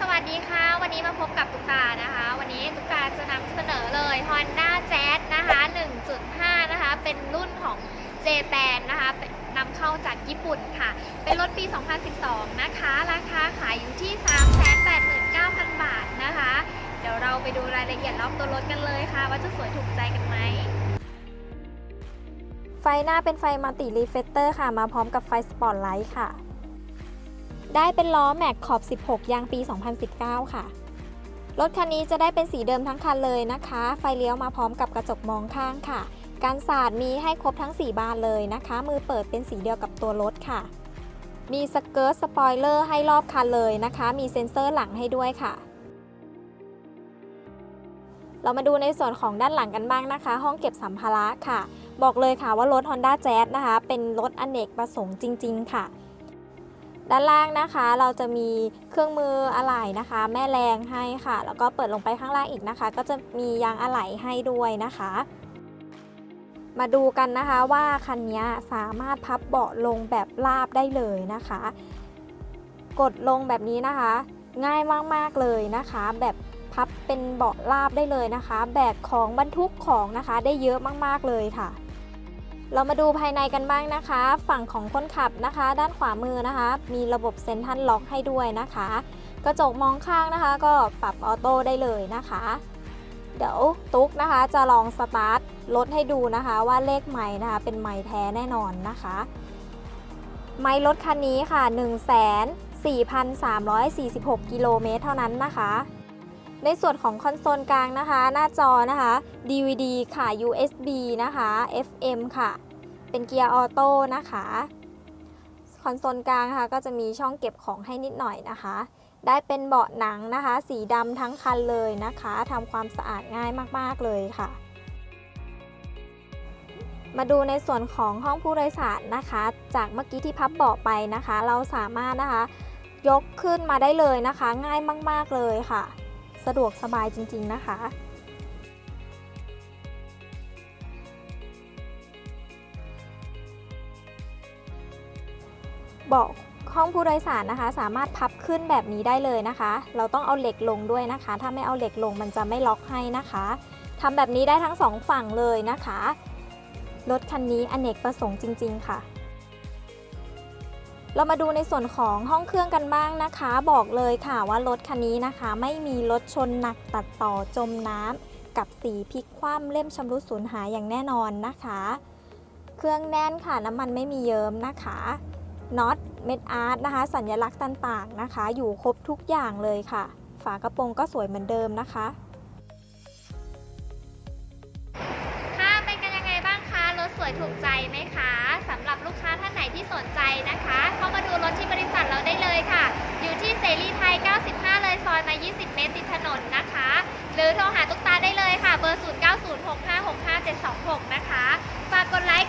สวัสดีค่ะ วันนี้มาพบกับตุ๊กตานะคะ วันนี้ตุ๊กตาจะนำเสนอเลย Honda Jazz นะคะ 1.5 นะคะ เป็นรุ่นของ j p a n นะคะนำเข้าจากญี่ปุ่นค่ะ เป็นรถปี 2012 นะคะ ราคาขายอยู่ที่ 389,000 บาทนะคะ เดี๋ยวเราไปดูรายละเอียดรอบตัวรถกันเลยค่ะ ว่าจะสวยถูกใจกันไหมไฟหน้าเป็นไฟมัลติรีเฟเตอร์ค่ะ มาพร้อมกับไฟสปอตไลท์ค่ะ ได้เป็นล้อแม็กขอบ 16 ยางปี 2019 ค่ะ รถคันนี้จะได้เป็นสีเดิมทั้งคันเลยนะคะ ไฟเลี้ยวมาพร้อมกับกระจกมองข้างค่ะ การสาดมีให้ครบทั้ง 4 บานเลยนะคะ มือเปิดเป็นสีเดียวกับตัวรถค่ะ มีสเกิร์ตสปอยเลอร์ให้รอบคันเลยนะคะ มีเซ็นเซอร์หลังให้ด้วยค่ะ เรามาดูในส่วนของด้านหลังกันบ้างนะคะ ห้องเก็บสัมภาระค่ะ บอกเลยค่ะว่ารถ Honda Jazz นะคะ เป็นรถอเนกประสงค์จริง ๆ ค่ะ ด้านล่างนะคะ เราจะมีเครื่องมืออะไหล่นะคะ แม่แรงให้ค่ะ แล้วก็เปิดลงไปข้างล่างอีกนะคะ ก็จะมียางอะไหล่ให้ด้วยนะคะ มาดูกันนะคะว่าคันนี้สามารถพับเบาะลงแบบราบได้เลยนะคะ กดลงแบบนี้นะคะ ง่ายมากๆเลยนะคะ แบบพับเป็นเบาะราบได้เลยนะคะ แบกของบรรทุกของนะคะ ได้เยอะมากๆเลยค่ะ เรามาดูภายในกันบ้างนะคะ ฝั่งของคนขับนะคะ ด้านขวามือนะคะ มีระบบเซ็นทรัลล็อกให้ด้วยนะคะ กระจกมองข้างนะคะ ก็ปรับออโต้ได้เลยนะคะ เดี๋ยวตุ๊กนะคะจะลองสตาร์ทรถให้ดูนะคะ ว่าเลขไม้นะคะ เป็นไม้แท้แน่นอนนะคะ ไม้รถคันนี้ค่ะ 1 4 3 4 6 กิโลเมตรเท่านั้นนะคะ ในส่วนของคอนโซลกลางนะคะ หน้าจอนะคะ DVD ค่ะ USB นะคะ FM ค่ะ เป็นเกียร์ออโต้นะคะ คอนโซลกลางค่ะก็จะมีช่องเก็บของให้นิดหน่อยนะคะ ได้เป็นเบาะหนังนะคะ สีดำทั้งคันเลยนะคะทำความสะอาดง่ายมาก ๆ เลยค่ะ มาดูในส่วนของห้องผู้โดยสารนะคะ จากเมื่อกี้ที่พับเบาะไปนะคะ เราสามารถนะคะ ยกขึ้นมาได้เลยนะคะ ง่ายมาก ๆ เลยค่ะ สะดวกสบายจริง ๆ นะคะเบาะห้องผู้โดยสารนะคะ สามารถพับขึ้นแบบนี้ได้เลยนะคะ เราต้องเอาเหล็กลงด้วยนะคะ ถ้าไม่เอาเหล็กลงมันจะไม่ล็อกให้นะคะทำแบบนี้ได้ทั้งสองฝั่งเลยนะคะ รถคันนี้อเนกประสงค์จริง ๆ ค่ะ เรามาดูในส่วนของห้องเครื่องกันบ้างนะคะ บอกเลยค่ะว่ารถคันนี้นะคะ ไม่มีรถชนหนักตัดต่อจมน้ำกับสีพลิกคว่ำเล่มชำรุดสูญหายอย่างแน่นอนนะคะ เครื่องแน่นค่ะน้ำมันไม่มีเยิมนะคะน็อตเม็ดอาร์ตนะคะ สัญลักษณ์ต่างๆนะคะ อยู่ครบทุกอย่างเลยค่ะ ฝากระโปรงก็สวยเหมือนเดิมนะคะค่ะเป็นกันยังไงบ้างคะรถสวยถูกใจไหมคะำหรับลูกค้าท่านไหนที่สนใจนะคะ เข้ามาดูรถที่บริษัทเราได้เลยค่ะ อยู่ที่เสรีไทย 95 เลยซอยมา 20 เมตรติดถนนนะคะ หรือโทรหาตุ๊กตาได้เลยค่ะ เบอร์ 0906565726 นะคะ ฝากกดไลค์